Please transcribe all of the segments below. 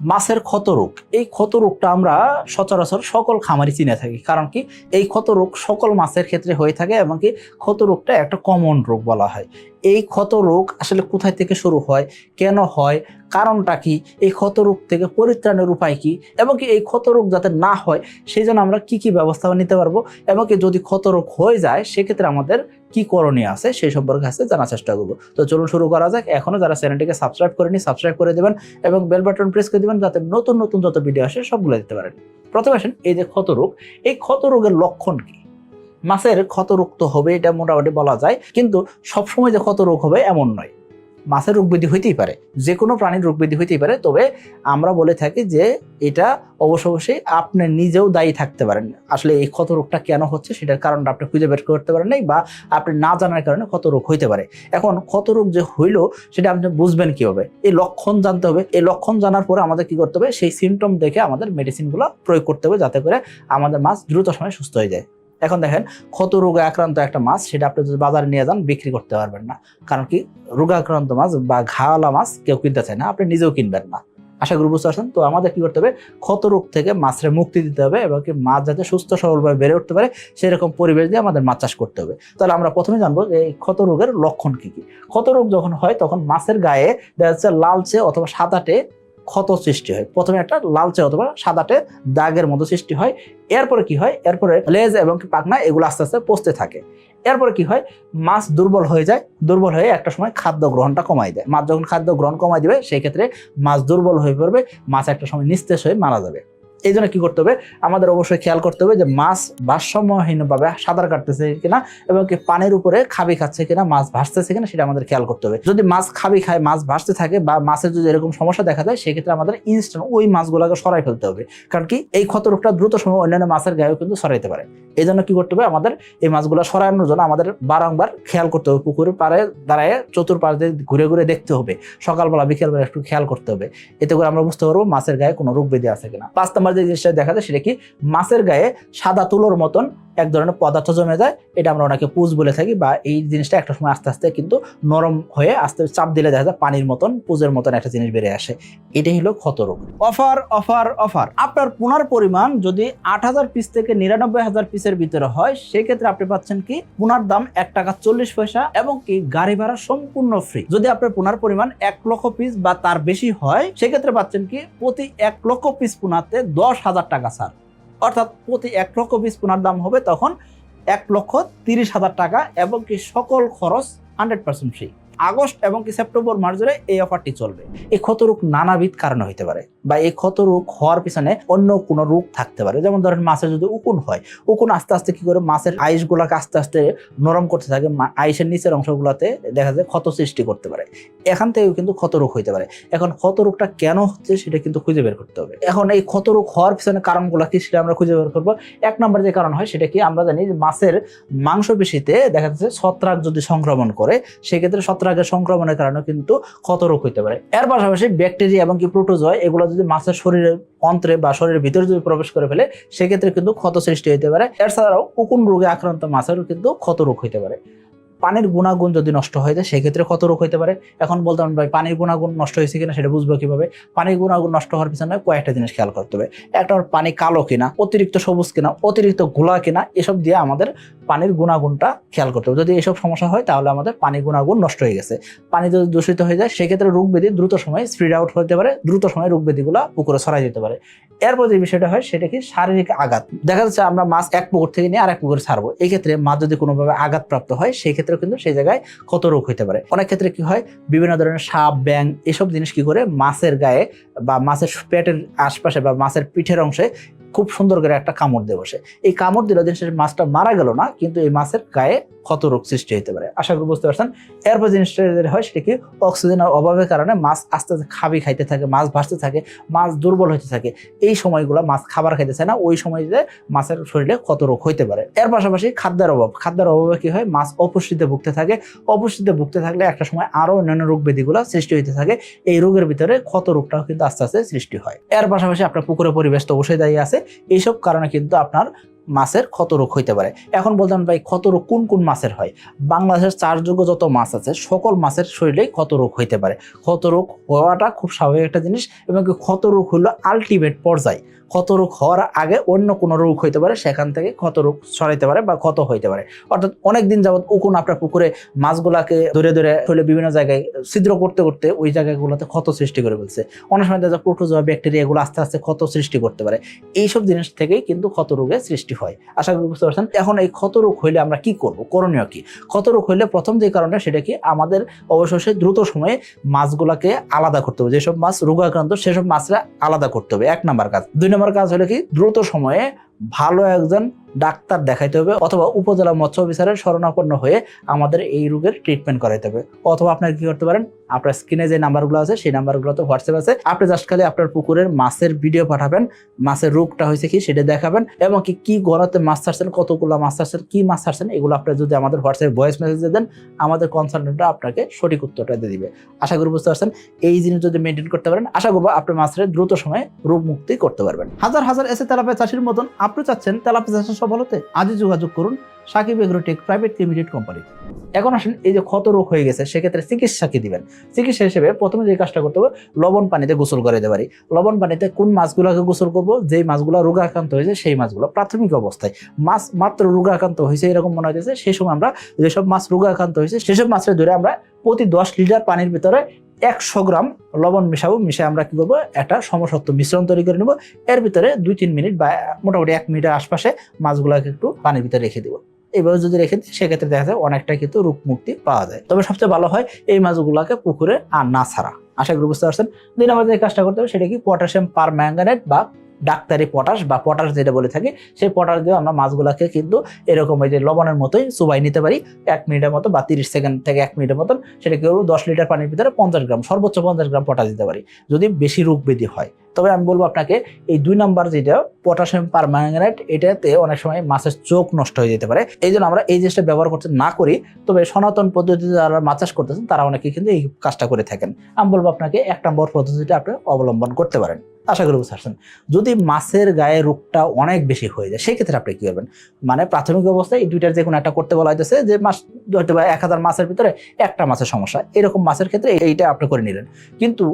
মাছের ক্ষত রোগ এই ক্ষত রোগটা আমরা সচরাচর সকল খামারি চিনে থাকি। কারণ কি? এই ক্ষত রোগ সকল মাছের ক্ষেত্রে হয়ে থাকে এবং কি? ক্ষত রোগটা একটা কমন রোগ বলা হয়। এই ক্ষত রোগ আসলে কোথায় থেকে শুরু হয়? কেন হয়? কারণটা কি? এই ক্ষত রোগ থেকে পরিত্রাণের উপায় কি? এবং কি এই ক্ষত রোগ যাতে না হয়, সেই জন্য আমরা কি কি ব্যবস্থা নিতে পারব? এবং কি যদি ক্ষত রোগ হয়ে যায়, সেক্ষেত্রে আমাদের কি করণীয় আছে? সেই সম্পর্কে আছে জানার চেষ্টা করব। তো চলুন শুরু করা যাক। এখনও যারা চ্যানেলটিকে সাবস্ক্রাইব করেনি, সাবস্ক্রাইব করে দেবেন এবং বেল বাটন প্রেস করে দিবেন যাতে নতুন নতুন যত ভিডিও আসে, সবগুলো দিতে পারেন। প্রথমে আসেন, এই যে ক্ষত রোগ এই ক্ষত রোগের লক্ষণ কি? মাছের ক্ষত রোগ তো হবে এটা মোটামুটি বলা যায়। কিন্তু সবসময় যে ক্ষত রোগ হবে, এমন নয়। মাছের রোগ ব্যাধি হইতেই পারে যে কোনো প্রাণীর রোগ ব্যাধি হইতেই পারে। তবে আমরা বলে থাকি যে এটা অবশ্য অবশ্যই আপনি নিজেও দায়ী থাকতে পারেন। আসলে এই ক্ষত রোগটা কেন হচ্ছে সেটার কারণটা আপনি খুঁজে বের করতে পারেন নাই বা আপনি না জানার কারণে ক্ষত রোগ হইতে পারে। এখন ক্ষত রোগ যে হইল সেটা আপনি বুঝবেন কীভাবে? এই লক্ষণ জানতে হবে। এই লক্ষণ জানার পরে আমাদের কি করতে হবে? সেই সিমটম দেখে আমাদের মেডিসিনগুলো প্রয়োগ করতে হবে যাতে করে আমাদের মাছ দ্রুত সময়ে সুস্থ হয়ে যায়। এখন দেখেন, ক্ষত রোগে আক্রান্ত একটা মাছ, সেটা আপনি যদি বাজারে নিয়ে যান, বিক্রি করতে পারবেন না। কারণ কি, রোগাক্রান্ত মাছ বা ঘাওয়ালা মাছ কেউ কিনতে চায় না, আপনি নিজেও কিনবেন না। আশা করি বুঝতে পারছেন? তো আমাদের কি করতে হবে, ক্ষত রোগ থেকে মাছের মুক্তি দিতে হবে এবং কি মাছ যাতে সুস্থ সবলভাবে বেড়ে উঠতে পারে, সেরকম পরিবেশ দিয়ে আমাদের মাছ চাষ করতে হবে। তাহলে আমরা প্রথমে জানব যে এই ক্ষত রোগের লক্ষণ কি কি। ক্ষত রোগ যখন হয়, তখন মাছের গায়ে দেখা যাচ্ছে লালচে অথবা সাদাটে ক্ষত সৃষ্টি হয়। প্রথমে একটা লালচে অথবা সাদাটে দাগের মতো সৃষ্টি হয়। এরপরে কি হয়? এরপরে লেজ এবং পাখনা এগুলো আস্তে আস্তে পচতে থাকে। এরপরে কি হয়? মাছ দুর্বল হয়ে যায়। দুর্বল হয়ে একটা সময় খাদ্য গ্রহণটা কমাই দেয়। মাছ যখন খাদ্য গ্রহণ কমাই দেবে, সেই ক্ষেত্রে মাছ দুর্বল হয়ে পড়বে। মাছ একটা সময় নিস্তেজ হয়ে মারা যাবে। এই জন্য কী করতে হবে? আমাদের অবশ্যই খেয়াল করতে হবে যে মাছ ভারসাম্যহীনভাবে সাঁতার কাটতেছে কিনা এবং কি পানির উপরে খাবি খাচ্ছে কিনা, মাছ ভাসতেছে কিনা সেটা আমাদের খেয়াল করতে হবে। যদি মাছ খাবি খায়, মাছ ভাসতে থাকে বা মাছের যদি এরকম সমস্যা দেখা যায় সেক্ষেত্রে আমাদের ইনস্ট্যান্ট ওই মাছগুলোকে সরাই ফেলতে হবে। কারণ কি এই ক্ষত রোগটা দ্রুত সময় অন্যান্য মাছের গায়েও কিন্তু সরাইতে পারে। এই জন্য কি করতে হবে? আমাদের এই মাছগুলো সরানোর জন্য আমাদের বারংবার খেয়াল করতে হবে। পুকুরের পাড়ে দাঁড়ায় চতুর্পাশ দিয়ে ঘুরে ঘুরে দেখতে হবে। সকালবেলা, বিকেলবেলা একটু খেয়াল করতে হবে। এতে করে আমরা বুঝতে পারব মাছের গায়ে কোনো রোগ বেঁধে আছে কিনা। পাঁচ নম্বর যে জিনিসটা দেখা যায় সেটা কি? মাছের গায়ে সাদা তুলোর মতন এক ধরনের পদার্থ জমে যায় এটা আমরা ওনাকে পুজ বলে থাকি বা এই জিনিসটা একটা সময় আস্তে আস্তে কিন্তু নরম হয়ে আস্তে চাপ দিলে দেখা যায় পানির মতন পুজের মতন একটা জিনিস বেড়ে আসে। এটাই হলো ক্ষত রোগ। Offer offer offer. আপনার পুনার পরিমাণ যদি আট হাজার পিস থেকে নিরানব্বই হাজার পিসের ভিতরে হয় সেক্ষেত্রে আপনি পাচ্ছেন কি পুনার দাম এক টাকা চল্লিশ পয়সা এবং কি গাড়ি ভাড়া সম্পূর্ণ ফ্রি যদি আপনার পুনার পরিমাণ এক লক্ষ পিস বা তার বেশি হয় সেক্ষেত্রে পাচ্ছেন কি প্রতি এক লক্ষ পিস পুনাতে দশ হাজার টাকা ছাড়। অর্থাৎ প্রতি এক লক্ষ পিস পোনার দাম হবে তখন এক লক্ষ তিরিশ হাজার টাকা এবং কি সকল খরচ হান্ড্রেড পার্সেন্ট ফ্রি আগস্ট এবং কি সেপ্টেম্বর মাস ধরে এই অফারটি চলবে। এই ক্ষত রোগ নানাবিধ কারণে হইতে পারে বা এই ক্ষত রোগ হওয়ার পিছনে অন্য কোনো রোগ থাকতে পারে। যেমন ধরেন মাছের যদি উকুন হয়, উকুন আস্তে আস্তে কি করে মাছের আইসগুলোকে আস্তে আস্তে নরম করতে থাকে আইসের নিচের অংশগুলোতে দেখা যায় ক্ষত সৃষ্টি করতে পারে। এখান থেকেও কিন্তু ক্ষত রোগ হইতে পারে। এখন ক্ষত রোগটা কেন হচ্ছে সেটা কিন্তু খুঁজে বের করতে হবে। এখন এই ক্ষত রোগ হওয়ার পিছনে কারণগুলো কি সেটা আমরা খুঁজে বের করব। এক নম্বর যে কারণ হয় সেটা কি আমরা জানি যে মাছের মাংসপেশিতে দেখা যাচ্ছে ছত্রাক যদি সংক্রমণ করে, সেক্ষেত্রে ছত্রাকের সংক্রমণের কারণে কিন্তু ক্ষত রোগ হইতে পারে। এর পাশাপাশি ব্যাকটেরিয়া এবং কি প্রোটোজয় এগুলো যদি মাছের শরীরে অন্ত্রে বা শরীরের ভিতরে যদি প্রবেশ করে ফেলে, সেক্ষেত্রে কিন্তু ক্ষত সৃষ্টি হতে পারে। এছাড়াও উকুন রোগে আক্রান্ত মাছেরও কিন্তু ক্ষত রোগ হইতে পারে। পানির গুণাগুণ যদি নষ্ট হয়ে যায় সেক্ষেত্রে ক্ষত রোগ হইতে পারে। এখন বলতে পারেন ভাই, পানির গুণাগুণ নষ্ট হয়েছে কিনা সেটা বুঝব কীভাবে? পানির গুণাগুণ নষ্ট হওয়ার পিছনে কয়েকটা জিনিস খেয়াল করতে হবে। একটা পানি কালো কিনা, অতিরিক্ত সবুজ কিনা, অতিরিক্ত ঘোলা কিনা, এসব দিয়ে আমাদের পানির গুণাগুণটা খেয়াল করতে হবে। যদি এসব সমস্যা হয়, তাহলে আমাদের পানির গুণাগুণ নষ্ট হয়ে গেছে। পানি যদি দূষিত হয়ে যায়, সেক্ষেত্রে রোগ ব্যাধি দ্রুত সময়ে স্প্রিড আউট হতে পারে, দ্রুত সময়ে রোগ ব্যাধিগুলো পুকুরে ছড়াই যেতে পারে। এরপর যে বিষয়টা হয়, সেটা কি? শারীরিক আঘাত। দেখা যাচ্ছে আমরা মাছ এক পুকুর থেকে নিয়ে আর এক পুকুরে ছাড়বো। এই ক্ষেত্রে মাছ যদি কোনোভাবে আঘাতপ্রাপ্ত হয় সেই ক্ষেত্রে কিন্তু সেই জায়গায় ক্ষত রোগ হতে পারে। অনেক ক্ষেত্রে কি হয়? বিভিন্ন ধরনের সাপ, ব্যাং এসব জিনিস কি করে মাছের গায়ে বা মাছের পেটের আশপাশে বা মাছের পিঠের অংশে খুব সুন্দর করে একটা কামড় দিয়ে বসে। এই কামড় দিলে দিন মাছটা মারা গেল না, কিন্তু এই মাছের গায়ে ক্ষত রোগ সৃষ্টি হতে পারে। আশা করি বুঝতে পারছেন? এরপর জিনিসটা হয় সেটা কি? অক্সিজেনের অভাবের কারণে মাছ আস্তে আস্তে খাবি খাইতে থাকে, মাছ ভাসতে থাকে, মাছ দুর্বল হতে থাকে। এই সময়গুলো মাছ খাবার খাইতে চায় না, ওই সময়তে মাছের শরীরে ক্ষত রোগ হইতে পারে। এর পাশাপাশি খাদ্যের অভাব। খাদ্যের অভাবে কি হয়? মাছ অপুষ্টিতে ভুগতে থাকে। অপুষ্টিতে ভুগতে থাকলে একটা সময় আরও অন্যান্য রোগ ব্যাধিগুলো সৃষ্টি হইতে থাকে। এই রোগের ভিতরে ক্ষত রোগটাও কিন্তু আস্তে আস্তে সৃষ্টি হয়। এর পাশাপাশি আপনার পুকুরের পরিবেশ তো অবশ্যই দায়ী আছে। এইসব কারণে কিন্তু আপনার মাছের ক্ষত রোগ হইতে পারে। এখন বলতেন ভাই ক্ষত রোগ কোন কোন মাছের হয়? বাংলাদেশের চারযোগ্য যত মাছ আছে, সকল মাছের শরীরেই ক্ষত রোগ হইতে পারে। ক্ষত রোগ হওয়াটা খুব স্বাভাবিক একটা জিনিস এবং ক্ষত রোগ হলো আলটিমেট পর্যায়। ক্ষত রোগ হওয়ার আগে অন্য কোনো রোগ হইতে পারে, সেখান থেকে ক্ষত রোগ ছড়াইতে পারে বা ক্ষত হইতে পারে। অর্থাৎ অনেক দিন যাবত উকুন আপনার পুকুরে মাছগুলাকে ধরে ধরে শরীরে বিভিন্ন জায়গায় ছিদ্র করতে করতে ওই জায়গাগুলোতে ক্ষত সৃষ্টি করে ফেলছে। অনেক সময় দেখা যায় প্রোটোজোয়া ব্যাকটেরিয়া এগুলো আস্তে আস্তে ক্ষত সৃষ্টি করতে পারে। এইসব জিনিস থেকেই কিন্তু ক্ষত রোগের সৃষ্টি হয়। আশা করি বুঝতে পারছেন? এখন এই ক্ষত রোগ হইলে আমরা কি করব? করণীয় কি? ক্ষত রোগ হইলে প্রথম যে কারণটা সেটা কি? আমাদের অবশেষে দ্রুত সময়ে মাছগুলাকে আলাদা করতে হবে। যেসব মাছ রোগাক্রান্ত, সেসব মাছরা আলাদা করতে হবে। এক নাম্বার কাজ। দুই নম্বর কাজ হলে কি? দ্রুত সময়ে ভালো একজন ডাক্তার দেখাইতে হবে অথবা উপজেলা মৎস্য অফিসারের শরণাপন্ন হয়ে আমাদের এই রোগের ট্রিটমেন্ট করাইতে হবে। অথবা আপনার কি করতে পারেন, আপনার স্ক্রিনে যে নাম্বারগুলো আছে, সেই নাম্বারগুলোতে হোয়াটসঅ্যাপ আছে। আপনি জাস্ট খালি আপনার পুকুরের মাছের ভিডিও পাঠাবেন, মাছের রোগটা হয়েছে কি সেটা দেখাবেন এবং কি কি গড়াতে মাছ ছাড়ছেন, কতগুলো মাছ ছাড়ছেন, কি মাছ ছাড়ছেন, এগুলো আপনি যদি আমাদের হোয়াটসঅ্যাপে ভয়েস মেসেজে দেন, আমাদের কনসালটেন্টরা আপনাকে সঠিক উত্তরটা দিয়ে দিবে। আশা করি বুঝতে পারছেন, এই জিনিস যদি মেনটেন করতে পারেন, আশা করব আপনার মাছের দ্রুত সময়ে রোগ মুক্তি করতে পারবেন। হাজার হাজার এসে তেলাপিয়া চাষির মতন আপনি চাচ্ছেন তেলাপিয়া চাষের সফল হতে আজই যোগাযোগ করুন Sakib Agrotech private limited company. এখন আসেন, এই যে ক্ষত রোগ হয়ে গেছে, সেক্ষেত্রে চিকিৎসা কি দিবেন? চিকিৎসা হিসেবে প্রথমে যে কাজটা করতে হবে, লবণ পানিতে গোসল করে দিতে পারি। লবণ পানিতে কোন মাছগুলোকে গোসল করব? যেই মাছগুলো রোগাক্রান্ত হয়েছে, সেই মাছগুলো প্রাথমিক অবস্থায়। মাছ মাত্র রোগাক্রান্ত হয়েছে, এরকম মনে হয়েছে সেই সময় আমরা যেসব মাছ রোগাক্রান্ত হয়েছে, সেসব মাছের ধরে আমরা প্রতি দশ লিটার পানির ভিতরে একশো গ্রাম লবণ মিশাবো মিশে আমরা কি করব? একটা সমসত্ব মিশ্রণ তৈরি করে নেব। এর ভিতরে দুই তিন মিনিট বা মোটামুটি এক মিনিটের আশপাশে মাছগুলোকে একটু পানির ভিতরে রেখে দেবো। এইভাবে যদি রেখে দিই, সেক্ষেত্রে দেখা যায় অনেকটা কিন্তু রোগ মুক্তি পাওয়া যায়। তবে সবচেয়ে ভালো হয় এই মাছগুলোকে পুকুরে আর না ছাড়া। আশা করি বুঝতে পারছেন? দিন নম্বর যে কাজটা করতে হবে, সেটা কি পটাশিয়াম পার ম্যাঙ্গানেট বা ডাক্তারি পটাশ বা পটাশ যেটা বলে থাকি, সেই পটাশ দিয়ে আমরা মাছগুলোকে কিন্তু এরকম ওই যে লবণের মতোই চুবাই নিতে পারি, এক মিনিটের মতো বা তিরিশ সেকেন্ড থেকে এক মিনিটের মতন, সেটা কি করব দশ লিটার পানির ভিতরে পঞ্চাশ গ্রাম, সর্বোচ্চ পঞ্চাশ গ্রাম পটাশ দিতে পারি, যদি বেশি রোগ ব্যাধি হয়। তবে আমি বলব আপনাকে, এই দুই নাম্বার যেটা পটাশিয়াম পারম্যাঙ্গানেট, এটাতে অনেক সময় মাছের চোখ নষ্ট হয়ে যেতে পারে, এই জন্য আমরা এই জিনিসটা ব্যবহার করতে না করি, তবে সনাতন পদ্ধতিতে যারা মাছ চাষ করতেছেন, তারা অনেকে কিন্তু এই কাজটা করে থাকেন। আমি বলব আপনাকে, এক নম্বর পদ্ধতিটা আপনি অবলম্বন করতে পারেন। আশা করি বুঝতে পারছেন। যদি মাছের গায়ে রোগটা অনেক বেশি হয়ে যায়, সেক্ষেত্রে আপনি কি করবেন? মানে প্রাথমিক অবস্থায় এই দুইটার যে কোনো একটা করতে বলা হয়েছে যে মাছ, হয়তো বা এক হাজার মাছের ভিতরে একটা মাছের সমস্যা, এরকম মাছের ক্ষেত্রে এইটা আপনি করে নিলেন। কিন্তু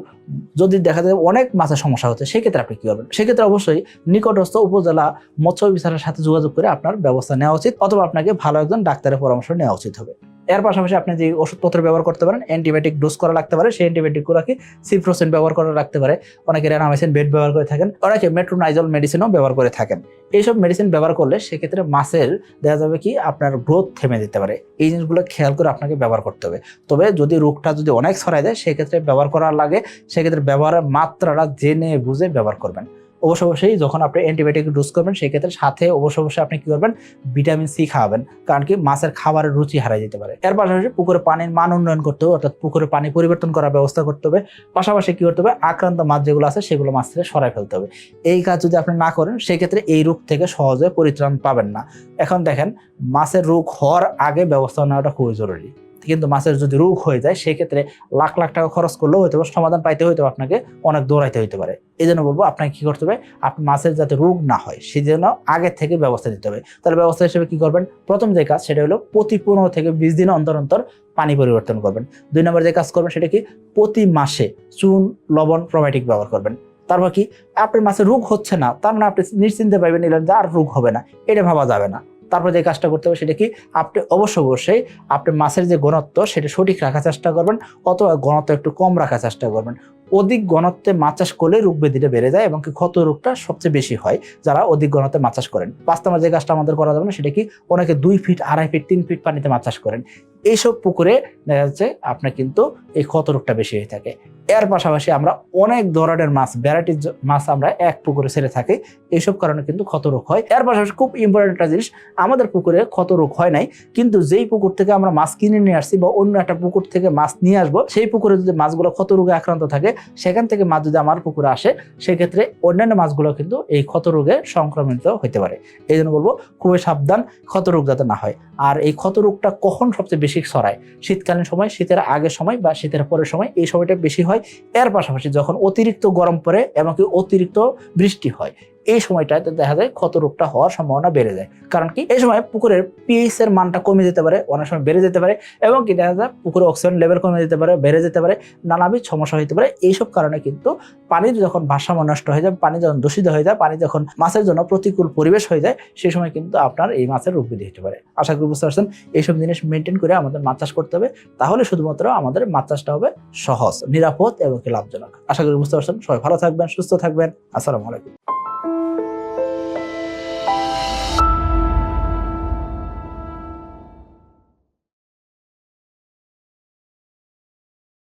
যদি দেখা যায় অনেক মাছের সমস্যা হচ্ছে, সেক্ষেত্রে আপনি কী করবেন? সেক্ষেত্রে অবশ্যই নিকটস্থ উপজেলা মৎস্য অফিসারের সাথে যোগাযোগ করে আপনার ব্যবস্থা নেওয়া উচিত, অথবা আপনাকে ভালো একজন ডাক্তারের পরামর্শ নেওয়া উচিত হবে। এর পাশাপাশি আপনি যে ওষুধপত্র ব্যবহার করতে পারেন অ্যান্টিবায়োটিক ডোজ করা লাগতে পারে, সেই অ্যান্টিবায়োটিকগুলোকে সিপ্রোসেন ব্যবহার করা লাগতে পারে। অনেকে রেনামাইসিন বেড ব্যবহার করে থাকেন, অনেকে মেট্রোনাইজল মেডিসিনও ব্যবহার করে থাকেন। এইসব মেডিসিন ব্যবহার করলে সেক্ষেত্রে মাছের দেখা যাবে কি আপনার গ্রোথ থেমে যেতে পারে। এই জিনিসগুলো খেয়াল করে আপনাকে ব্যবহার করতে হবে। তবে যদি রোগটা যদি অনেক ছড়ায় দেয়, সেক্ষেত্রে ব্যবহার করার লাগে, সেক্ষেত্রে ব্যবহারের মাত্রাটা জেনে বুঝে ব্যবহার করবেন। অবশ্য অবশ্যই যখন আপনি অ্যান্টিবায়োটিক ডোজ করবেন, সেক্ষেত্রে সাথে অবশ্য অবশ্যই আপনি কী করবেন? ভিটামিন সি খাওয়াবেন। কারণ কি? মাছের খাবারের রুচি হারাই যেতে পারে। এর পাশাপাশি পুকুরে পানির মান উন্নয়ন করতে হবে, অর্থাৎ পুকুরে পানি পরিবর্তন করার ব্যবস্থা করতে হবে। পাশাপাশি কী করতে হবে? আক্রান্ত মাছ যেগুলো আছে, সেগুলো মাছ থেকে সরাই ফেলতে হবে। এই কাজ যদি আপনি না করেন, সেক্ষেত্রে এই রোগ থেকে সহজে পরিত্রাণ পাবেন না। এখন দেখেন, মাছের রোগ হওয়ার আগে ব্যবস্থা নেওয়াটা খুবই জরুরি। কিন্তু মাছের যদি রোগ হয়ে যায়, সেক্ষেত্রে লাখ লাখ টাকা খরচ করলেও হয়তো সমাধান পাইতে হয়তো আপনাকে অনেক দৌড়াইতে হইতে পারে। এই জন্য বলব, আপনাকে কি করতে হবে? আপনি মাছের যাতে রোগ না হয়, সেই জন্য আগে থেকে ব্যবস্থা নিতে হবে। তাহলে ব্যবস্থা হিসেবে কী করবেন? প্রথম যে কাজ, সেটা হলো প্রতি পনেরো থেকে বিশ দিন অন্তর অন্তর পানি পরিবর্তন করবেন। দুই নম্বর যে কাজ করবেন, সেটা কি? প্রতি মাসে চুন, লবণ প্রোবায়োটিক ব্যবহার করবেন। তারপর কি? আপনার মাছের রোগ হচ্ছে না, তার মানে আপনি নিশ্চিন্তে পাইবেন নিলেন যে আর রোগ হবে না, এটা ভাবা যাবে না। তারপর যে কাজটা করতে হবে সেটা কি আপনি অবশ্য অবশ্যই আপনি মাছের যে ঘনত্ব সেটা সঠিক রাখার চেষ্টা করবেন অথবা ঘনত্ব একটু কম রাখার চেষ্টা করবেন। অধিক ঘনত্বে মাছ চাষ করলে রোগ ব্যাধিটা বেড়ে যায় এবং ক্ষত রোগটা সবচেয়ে বেশি হয় যারা অধিক ঘনত্বে মাছ চাষ করেন। পাঁচ নম্বর যে কাজটা আমাদের করা যাবে না সেটা কি অনেকে দুই ফিট আড়াই ফিট তিন ফিট পানিতে মাছ চাষ করেন। এইসব পুকুরে দেখা যাচ্ছে আপনার কিন্তু এই ক্ষত রোগটা বেশি হয়ে থাকে। এর পাশাপাশি আমরা অনেক ধরনের মাছ, ভ্যারাইটির মাছ আমরা এক পুকুরে ছেড়ে থাকি। এইসব কারণে কিন্তু ক্ষত রোগ হয়। এর পাশাপাশি খুব ইম্পর্টেন্ট একটা জিনিস, আমাদের পুকুরে ক্ষত রোগ হয় নাই, কিন্তু যেই পুকুর থেকে আমরা মাছ কিনে নিয়ে আসছি বা অন্য একটা পুকুর থেকে মাছ নিয়ে আসব, সেই পুকুরে যদি মাছগুলো ক্ষত রোগে আক্রান্ত থাকে, সেখান থেকে মাছ যদি আমার পুকুরে আসে, সেক্ষেত্রে অন্যান্য মাছগুলো কিন্তু এই ক্ষত রোগে সংক্রমিত হতে পারে। এই জন্য বলব, খুবই সাবধান, ক্ষত রোগ যাতে না হয়। আর এই ক্ষত রোগটা কখন সবচেয়ে বেশি ছড়ায়। শীতকালীন সময়, শীতের আগের সময় বা শীতের পরের সময় এই সময়টা বেশি হয়। এর পাশাপাশি যখন অতিরিক্ত গরম পড়ে, এমনকি অতিরিক্ত বৃষ্টি হয়। এই সময়টাতে দেখা যায় ক্ষত রোগটা হওয়ার সম্ভাবনা বেড়ে যায়। কারণ কি? এই সময় পুকুরের পিএইচ এর মানটা কমে যেতে পারে, অনেক সময় বেড়ে যেতে পারে এবং কি দেখা যায় পুকুরে অক্সিজেন লেভেল কমে যেতে পারে, বেড়ে যেতে পারে, নানাবিধ সমস্যা হতে পারে। এইসব কারণে কিন্তু পানির যখন ভারসাম্য নষ্ট হয়ে যায়, পানি যখন দূষিত হয়ে যায়, পানি যখন মাছের জন্য প্রতিকূল পরিবেশ হয়ে যায় সেই সময় কিন্তু আপনার এই মাছের রোগ বৃদ্ধি হতে পারে। আশা করি বুঝতে পারছেন? এইসব জিনিস মেনটেন করে আমাদের মাছ চাষ করতে হবে। তাহলে শুধুমাত্র আমাদের মাছ চাষটা হবে সহজ, নিরাপদ এবং লাভজনক। আশা করি বুঝতে পারছেন? সবাই ভালো থাকবেন, সুস্থ থাকবেন। আসসালামু আলাইকুম।